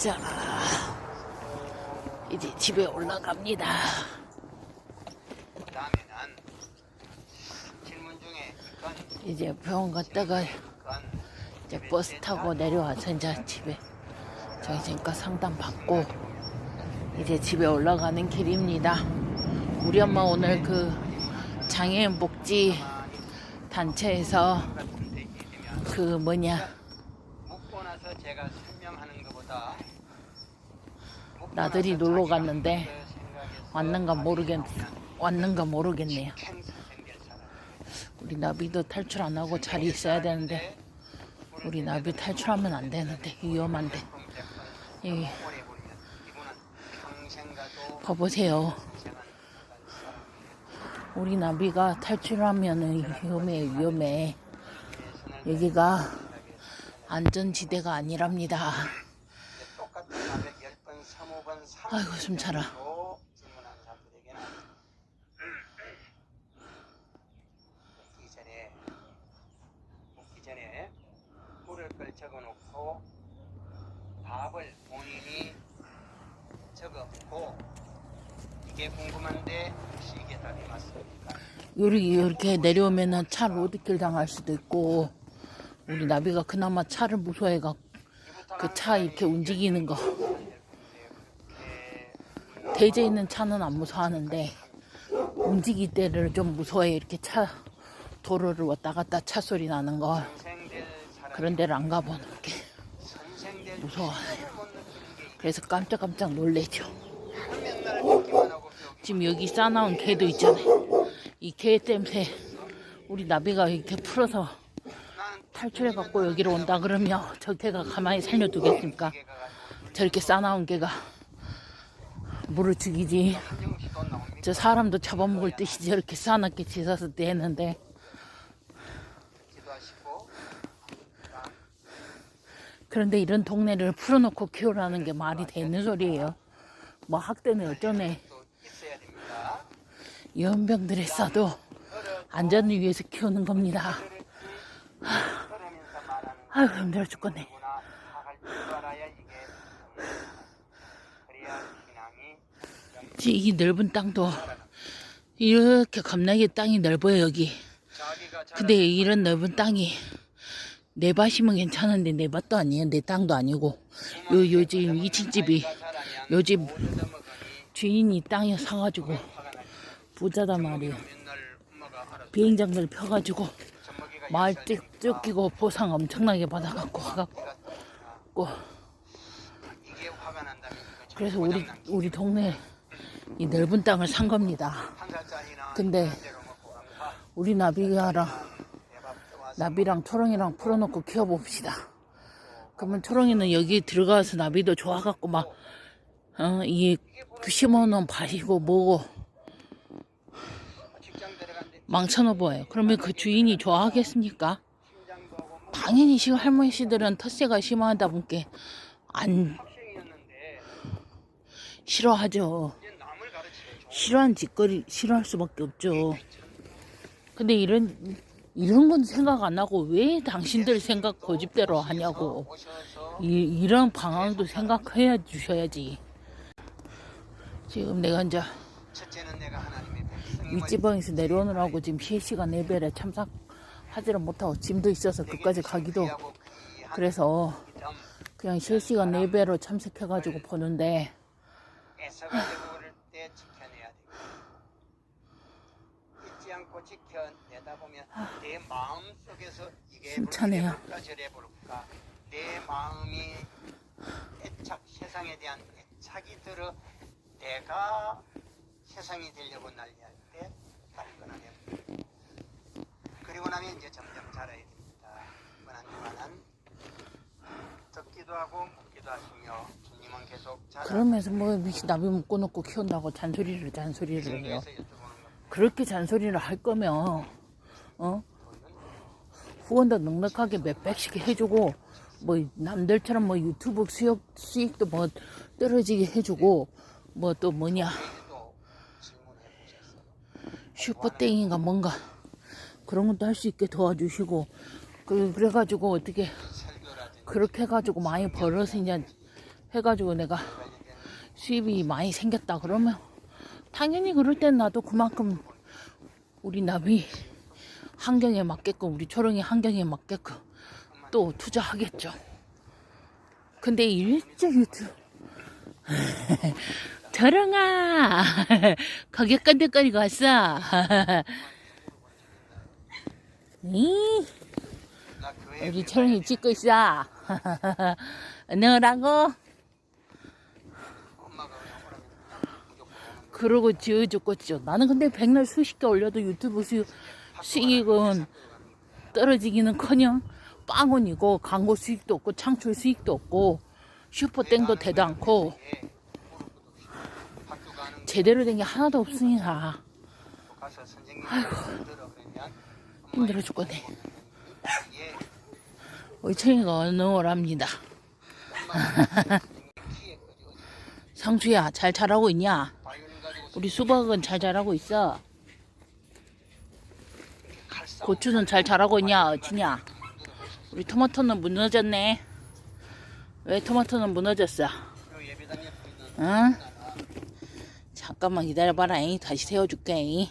자, 이제 집에 올라갑니다. 이제 병원 갔다가 이제 버스 타고 내려와서 이제 집에 정신과 상담 받고 이제 집에 올라가는 길입니다. 우리 엄마 오늘 그 장애인 복지 단체에서 그 뭐냐 나들이 놀러 갔는데 왔는가 모르겠 왔는가 모르겠네요. 우리 나비도 탈출 안 하고 자리 있어야 되는데 우리 나비 탈출하면 안 되는데 위험한데 가도 봐보세요. 우리 나비가 탈출하면은 위험해 위험해. 여기가 안전지대가 아니랍니다. 똑같은 답을 10번, 20번, 30번 아이고, 적어놓고 답을 본인이 이게 궁금한데 혹시 이게 답이 맞습니까? 요리 이렇게 내려오면은 차 로드킬 당할 수도 있고 우리 나비가 그나마 차를 무서워해가 그 차 이렇게 움직이는 거 대제 있는 차는 안 무서워하는데 움직일 때를 좀 무서워해 이렇게 차 도로를 왔다 갔다 차 소리 나는 사람 그런 데를 안 가보는 게 선생될 무서워. 힘을 못 느끼는 게 그래서 깜짝깜짝 놀래죠. 지금 여기 싸나온 개도 있잖아요. 이개 때문에 우리 나비가 이렇게 풀어서 탈출해갖고 여기로 온다 그러면 저 개가 가만히 살려두겠습니까? 저렇게 싸나온 개가 물을 죽이지. 저 사람도 잡아먹을 듯이 저렇게 싸납게 대는데 기도하시고 그런데 이런 동네를 풀어놓고 키우라는 게 말이 되는 소리예요. 뭐 학대는 어쩌네. 연병들에 써도 안전을 위해서 키우는 겁니다. 아유 힘들어 죽겠네. 구나 다할 줄 알아야 이게 그래야 신앙 이 넓은 땅도 이렇게 겁나게 땅이 넓어요 여기. 근데 이런 넓은 땅이 내 밭이면 괜찮은데 내 밭도 아니에요. 내 땅도 아니고 요요 지금 2층 집이 요집 주인이 땅에 사가지고 부자다 말이에요. 비행장들 펴가지고 마을 뜯- 뜯기고 보상 엄청나게 받아갖고 이거 그래서 우리 우리 동네 이 넓은 땅을 산 겁니다. 근데 우리 나비가랑 나비랑 초롱이랑 풀어놓고 키워봅시다. 그러면 초롱이는 여기 들어가서 나비도 좋아갖고 막, 어, 이, 그 심어놓은 밭이고 뭐고 망쳐놓아요. 그러면 그 주인이 좋아하겠습니까? 당연히 시 할머니 씨들은 텃세가 심하다 보니까 안 싫어하죠. 싫어하는 짓거리, 싫어할 수밖에 없죠. 근데 이런, 이런 건 생각 안 하고 왜 당신들 생각 고집대로 하냐고. 이, 이런 방황도 생각해 주셔야지. 지금 내가 이제 윗지방에서 내려오느라고 지금 실시간 예배를 참석하지를 못하고 짐도 있어서 그까지 가기도 그래서 점 그냥 실시간 예배로 참석해가지고 보는데 애써가 되고 그럴 때 지켜내야 됩니다. 지켜내다 보면 내 마음 속에서 이게 힘차네요. 볼까 저래 볼까 내 마음이 애착 세상에 대한 애착이 들어 내가 세상이 되려고 난리할 때 다른 건 아니야. 그리고 나면 이제 점점 자라야 됩니다. 그만한 듣기도 하고 묻기도 하시며 주님은 계속 자라. 그러면서 뭐 미친 나비 묶어놓고 키운다고 잔소리를 잔소리를 해요. 그렇게 잔소리를 할 거면 어 후원도 넉넉하게 몇백씩 해주고 뭐 남들처럼 뭐 유튜브 수익 수익도 뭐 떨어지게 해주고 뭐 또 뭐냐. 슈퍼땡인가 뭔가 그런 것도 할 수 있게 도와주시고 그 그래가지고 어떻게 설교라든지 그렇게 해가지고 많이 벌어서 이제 해가지고 내가 수입이 많이 생겼다 그러면 당연히 그럴 땐 나도 그만큼 우리 나비 환경에 맞게끔 우리 초롱이 환경에 맞게끔 또 투자하겠죠. 근데 일찍 유튜브 초롱아 거기 깐들거리고 왔어. 이나 교회 우리 초롱이 찍고 있어. 너라고 엄마가 오라면 무조건 오는 그러고 지어줬겠죠. 나는 근데 백날 수십 개 올려도 유튜브 수, 수익은 떨어지기는 커녕 빵원이고 광고 수익도 없고 창출 수익도 없고 슈퍼땡도 되도 않고 제대로 된 게 하나도 없으니까 그러면 힘들어 죽겠네. 예 우리 청이가 너무랍니다. 키에 거지 상수야 잘 자라고 있냐? 우리 수박은 잘 자라고 있어. 고추는 잘 자라고 있냐? 어찌냐? 우리 토마토는 무너졌네. 왜 토마토는 무너졌어? 응? 잠깐만 기다려봐라. 잉. 다시 세워줄게. 잉.